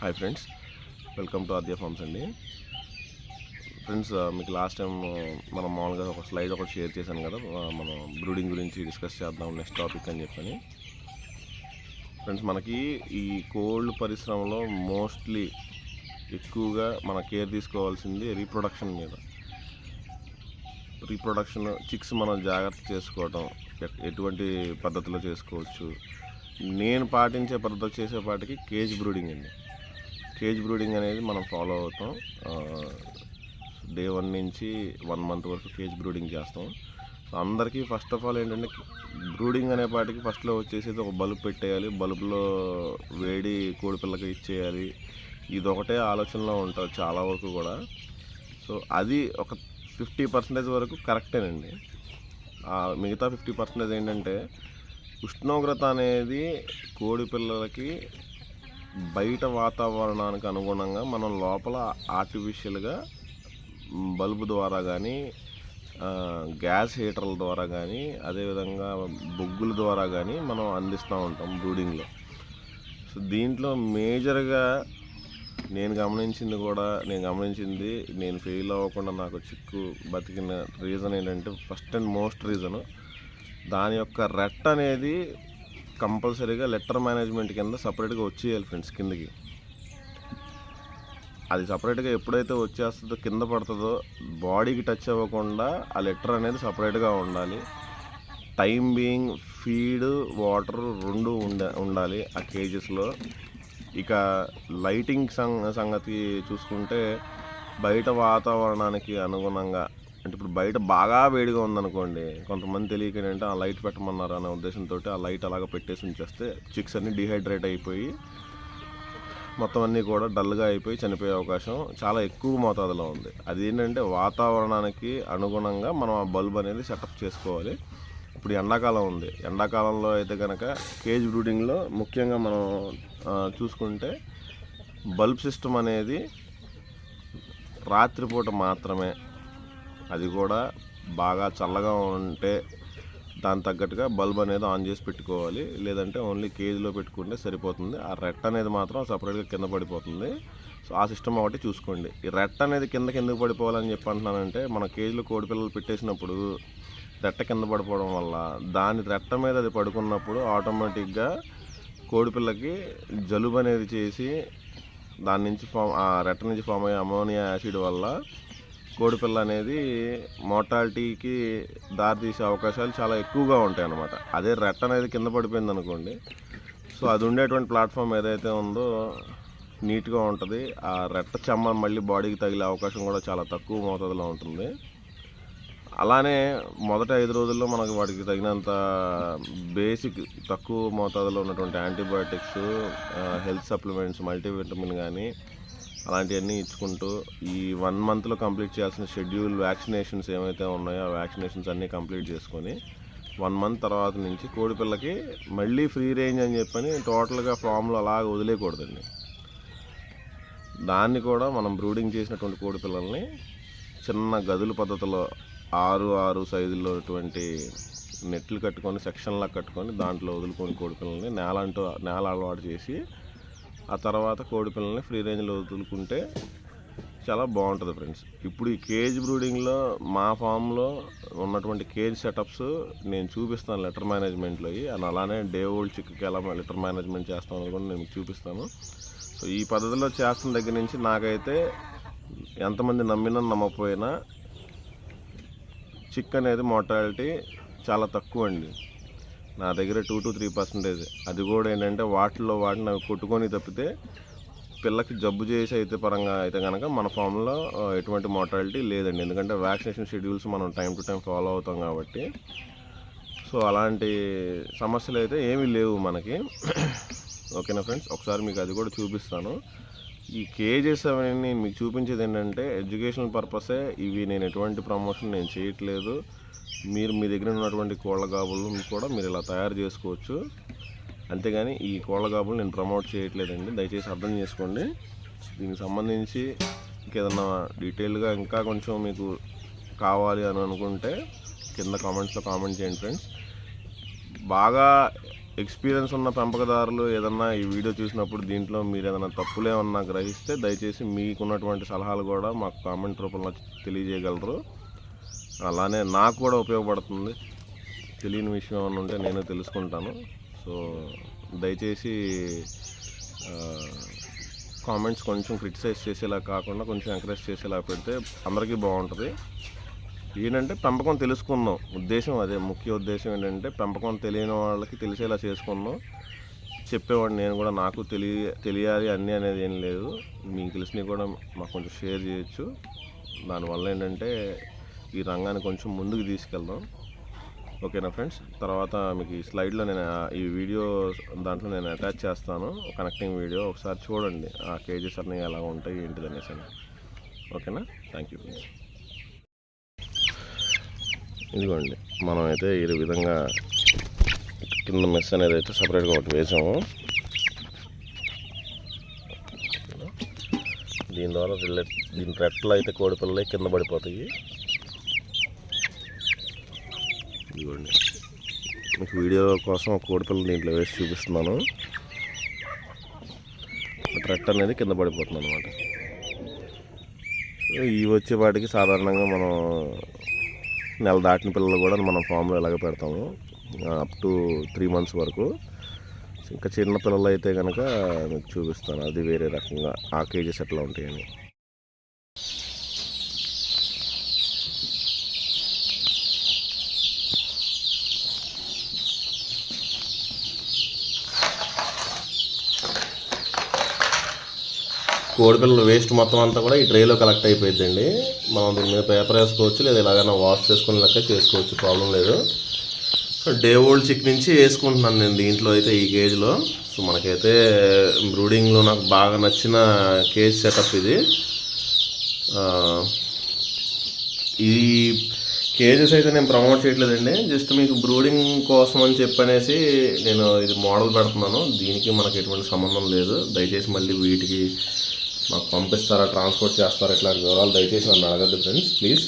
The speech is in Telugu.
Hi friends welcome to Adya farms అండి. ఫ్రెండ్స్ uh, మీకు లాస్ట్ టైం uh, మనం మామూలుగా ఒక స్లైడ్ ఒకటి షేర్ చేశాను కదా మనం బ్రూడింగ్ గురించి డిస్కస్ చేద్దాం నెక్స్ట్ టాపిక్ అని చెప్పని. ఫ్రెండ్స్ మనకి ఈ కోల్డ్ పరిశ్రమలో మోస్ట్లీ ఎక్కువగా మన కేర్ తీసుకోవాల్సింది రీప్రొడక్షన్ మీద. రీప్రొడక్షన్ చిక్స్ మనం జాగ్రత్త చేసుకోవటం ఎటువంటి పద్ధతిలో చేసుకోవచ్చు. నేను పాటించే పద్ధతి చేసేపాటికి కేజ్ బ్రూడింగ్ అండి. కేజ్ బ్రూడింగ్ అనేది మనం ఫాలో అవుతాం. డే వన్ నుంచి వన్ మంత్ వరకు కేజ్ బ్రూడింగ్ చేస్తాం. సో అందరికీ ఫస్ట్ ఆఫ్ ఆల్ ఏంటంటే బ్రూడింగ్ అనే పాటికి ఫస్ట్లో వచ్చేసి ఒక బల్బ్ పెట్టేయాలి. బల్బులో వేడి కోడిపిల్లకి ఇచ్చేయాలి. ఇది ఒకటే ఆలోచనలో ఉంటుంది చాలా వరకు కూడా. సో అది ఒక ఫిఫ్టీ పర్సెంటేజ్ వరకు కరెక్టేనండి. మిగతా ఫిఫ్టీ పర్సెంటేజ్ ఏంటంటే ఉష్ణోగ్రత అనేది కోడి పిల్లలకి బయట వాతావరణానికి అనుగుణంగా మనం లోపల ఆర్టిఫిషియల్గా బల్బు ద్వారా కానీ గ్యాస్ హీటర్ల ద్వారా కానీ అదేవిధంగా బొగ్గుల ద్వారా కానీ మనం అందిస్తూ ఉంటాం బ్రూడింగ్లో. సో దీంట్లో మేజర్గా నేను గమనించింది కూడా నేను గమనించింది నేను ఫెయిల్ అవ్వకుండా నాకు చిక్కు బతికిన రీజన్ ఏంటంటే ఫస్ట్ అండ్ మోస్ట్ రీజను దాని యొక్క రెట్ అనేది కంపల్సరీగా లెటర్ మేనేజ్మెంట్ కింద సపరేట్గా వచ్చేయాలి ఫ్రెండ్స్ కిందకి. అది సపరేట్గా ఎప్పుడైతే వచ్చేస్తుందో కింద పడుతుందో బాడీకి టచ్ అవ్వకుండా ఆ లెటర్ అనేది సపరేట్గా ఉండాలి. టైం బీయింగ్ ఫీడ్ వాటర్ రెండు ఉండ ఉండాలి ఆ కేజెస్లో. ఇక లైటింగ్ సంగతి చూసుకుంటే బయట వాతావరణానికి అనుగుణంగా అంటే ఇప్పుడు బయట బాగా వేడిగా ఉందనుకోండి కొంతమంది తెలియక ఏంటంటే ఆ లైట్ పెట్టమన్నారు అనే ఉద్దేశంతో ఆ లైట్ అలాగ పెట్టేసి ఉంచేస్తే చిక్స్ అన్ని డిహైడ్రేట్ అయిపోయి మొత్తం అన్నీ కూడా డల్గా అయిపోయి చనిపోయే అవకాశం చాలా ఎక్కువ మోతాదులో ఉంది. అది ఏంటంటే వాతావరణానికి అనుగుణంగా మనం ఆ బల్బ్ అనేది సెటప్ చేసుకోవాలి. ఇప్పుడు ఎండాకాలం ఉంది. ఎండాకాలంలో అయితే కనుక కేజ్ బ్రూడింగ్లో ముఖ్యంగా మనం చూసుకుంటే బల్బ్ సిస్టమ్ అనేది రాత్రిపూట మాత్రమే అది కూడా బాగా చల్లగా ఉంటే దాని తగ్గట్టుగా బల్బ్ అనేది ఆన్ చేసి పెట్టుకోవాలి. లేదంటే ఓన్లీ కేజీలో పెట్టుకుంటే సరిపోతుంది. ఆ రెట్ అనేది మాత్రం సపరేట్గా కింద పడిపోతుంది. సో ఆ సిస్టమ్ ఒకటి చూసుకోండి. ఈ రెట్ట అనేది కింద కిందకు పడిపోవాలని చెప్పి అంటున్నానంటే మన కేజీలో కోడి పిల్లలు పెట్టేసినప్పుడు రెట్ట కింద పడిపోవడం వల్ల దాని రెట్ట మీద అది పడుకున్నప్పుడు ఆటోమేటిక్గా కోడిపిల్లకి జలుబు అనేది చేసి దాని నుంచి ఫామ్ ఆ రెట్ట నుంచి ఫామ్ అయ్యే అమోనియా యాసిడ్ వల్ల కోడిపిల్ల అనేది మోర్టాలిటీకి దారితీసే అవకాశాలు చాలా ఎక్కువగా ఉంటాయి అన్నమాట. అదే రెట్ట అనేది కింద పడిపోయింది అనుకోండి. సో అది ఉండేటువంటి ప్లాట్ఫామ్ ఏదైతే ఉందో నీట్గా ఉంటుంది. ఆ రెట్ట చెమ్మ మళ్ళీ బాడీకి తగిలే అవకాశం కూడా చాలా తక్కువ మోతాదులో ఉంటుంది. అలానే మొదట ఐదు రోజుల్లో మనకు వాటికి తగినంత బేసిక్ తక్కువ మోతాదులో ఉన్నటువంటి యాంటీబయాటిక్స్ హెల్త్ సప్లిమెంట్స్ మల్టీవిటమిన్ కానీ అలాంటివన్నీ ఇచ్చుకుంటూ ఈ వన్ మంత్లో కంప్లీట్ చేయాల్సిన షెడ్యూల్ వ్యాక్సినేషన్స్ ఏమైతే ఉన్నాయో ఆ వ్యాక్సినేషన్స్ అన్నీ కంప్లీట్ చేసుకొని వన్ మంత్ తర్వాత నుంచి కోడిపిల్లకి మళ్ళీ ఫ్రీ రేంజ్ అని చెప్పని టోటల్గా ఫామ్లో అలాగ వదిలేయకూడదండి. దాన్ని కూడా మనం బ్రూడింగ్ చేసినటువంటి కోడి పిల్లల్ని చిన్న గదుల పద్ధతిలో ఆరు ఆరు సైజుల్లో ఉన్నటువంటి నెట్లు కట్టుకొని సెక్షన్లా కట్టుకొని దాంట్లో వదులుకొని కోడి పిల్లల్ని నేల అంటూ నేల అలవాటు చేసి ఆ తర్వాత కోడి పిల్లల్ని ఫ్రీ రేంజ్లో వదులుకుంటే చాలా బాగుంటుంది ఫ్రెండ్స్. ఇప్పుడు ఈ కేజ్ బ్రూడింగ్లో మా ఫామ్లో ఉన్నటువంటి కేజ్ సెటప్స్ నేను చూపిస్తాను లెటర్ మేనేజ్మెంట్లో అండ్ అలానే డే ఓల్డ్ చిక్కి ఎలా లెటర్ మేనేజ్మెంట్ చేస్తాం అని కూడా నేను చూపిస్తాను. సో ఈ పద్ధతిలో చేస్తున్న దగ్గర నుంచి నాకైతే ఎంతమంది నమ్మినా నమ్మకపోయినా చిక్ అనేది మోర్టాలిటీ చాలా తక్కువ అండి నా దగ్గర టూ టు త్రీ పర్సెంటేజ్ అది కూడా ఏంటంటే వాటిల్లో వాటిని అవి కొట్టుకొని తప్పితే పిల్లకి జబ్బు చేసి అయితే పరంగా అయితే కనుక మన ఫామ్లో ఎటువంటి మోర్టాలిటీ లేదండి. ఎందుకంటే వ్యాక్సినేషన్ షెడ్యూల్స్ మనం టైం టు టైం ఫాలో అవుతాం కాబట్టి. సో అలాంటి సమస్యలు అయితే ఏమీ లేవు మనకి. ఓకేనా ఫ్రెండ్స్ ఒకసారి మీకు అది కూడా చూపిస్తాను. ఈ కేజెస్ అవన్నీ మీకు చూపించేది ఏంటంటే ఎడ్యుకేషనల్ పర్పసే ఇవి నేను ఎటువంటి ప్రమోషన్ నేను చేయట్లేదు. మీరు మీ దగ్గర ఉన్నటువంటి కోళ్ళ గాబులు కూడా మీరు ఇలా తయారు చేసుకోవచ్చు. అంతేగాని ఈ కోళ్ళ గాబులు నేను ప్రమోట్ చేయట్లేదండి. దయచేసి అర్థం చేసుకోండి. దీనికి సంబంధించి ఇంకేదన్నా డీటెయిల్గా ఇంకా కొంచెం మీకు కావాలి అని అనుకుంటే కింద కామెంట్స్లో కామెంట్ చేయండి ఫ్రెండ్స్. బాగా ఎక్స్పీరియన్స్ ఉన్న పెంపకదారులు ఏదన్నా ఈ వీడియో చూసినప్పుడు దీంట్లో మీరు ఏదైనా తప్పులేమన్నా గ్రహిస్తే దయచేసి మీకున్నటువంటి సలహాలు కూడా మాకు కామెంట్ రూపంలో తెలియజేయగలరు. అలానే నాకు కూడా ఉపయోగపడుతుంది. తెలియని విషయం ఏమైనా ఉంటే నేను తెలుసుకుంటాను. సో దయచేసి కామెంట్స్ కొంచెం క్రిటిసైజ్ చేసేలా కాకుండా కొంచెం ఎంకరేజ్ చేసేలా పెడితే అందరికీ బాగుంటుంది. ఏంటంటే పెంపకం తెలుసుకుందాం. ఉద్దేశం అదే. ముఖ్య ఉద్దేశం ఏంటంటే పెంపకం తెలియని వాళ్ళకి తెలిసేలా చేసుకుందాం. చెప్పేవాడిని నేను కూడా నాకు తెలియ తెలియాలి అన్నీ అనేది ఏం లేదు. మీకు తెలిసినవి కూడా మాకు కొంచెం షేర్ చేయొచ్చు. దానివల్ల ఏంటంటే ఈ రంగాన్ని కొంచెం ముందుకు తీసుకెళ్దాం. ఓకేనా ఫ్రెండ్స్? తర్వాత మీకు ఈ స్లైడ్లో నేను ఈ వీడియో దాంట్లో నేను అటాచ్ చేస్తాను. Connecting video. ఒకసారి చూడండి ఆ కేజీస్ అన్నీ ఎలా ఉంటాయి ఏంటిది అనేసి అని. ఓకేనా? Thank you friends. ఇదిగోండి మనం అయితే ఈ విధంగా కింద మెస్ అనేది అయితే సపరేట్గా ఒకటి వేసాము. దీని ద్వారా రిలే- దీని రెట్టలు అయితే కోడి పిల్లలు కింద పడిపోతాయి. ఇదిగోండి. మీకు వీడియో కోసం ఒక కోడి పిల్లలు దీంట్లో వేసి చూపిస్తున్నాను. రెట్ అనేది కింద పడిపోతుంది అనమాట ఇవి వచ్చే వాటికి సాధారణంగా మనం నెల దాటిన పిల్లలు కూడా మనం ఫామ్లో ఇలాగ పెడతాము? అప్ టు త్రీ మంత్స్ వరకు. ఇంకా చిన్న పిల్లలు అయితే కనుక మీకు చూపిస్తాను. అది వేరే రకంగా ఆ కేజీస్ ఎట్లా ఉంటాయని. కోడిపిల్లల వేస్ట్ మొత్తం అంతా కూడా ఈ ట్రేలో కలెక్ట్ అయిపోయిందండి మనం దీని మీద పేపర్ వేసుకోవచ్చు లేదా ఎలాగైనా వాష్ చేసుకుని లెక్క చేసుకోవచ్చు ప్రాబ్లం లేదు. డే ఓల్డ్ చిక్ నుంచి వేసుకుంటున్నాను నేను దీంట్లో అయితే ఈ కేజీలో సో మనకైతే బ్రూడింగ్లో నాకు బాగా నచ్చిన కేజ్ సెటప్ ఇది. ఈ కేజెస్ అయితే నేను ప్రమోట్ చేయట్లేదండి. జస్ట్ మీకు బ్రూడింగ్ కోసం అని చెప్పనేసి నేను ఇది మోడల్ పెడుతున్నాను. దీనికి మనకి ఎటువంటి సంబంధం లేదు. దయచేసి మళ్ళీ వీటికి మాకు పంపిస్తారా ట్రాన్స్పోర్ట్ చేస్తారా ఇట్లాంటి వివరాలు దయచేసి నన్ను అడగద్దు ఫ్రెండ్స్ ప్లీజ్.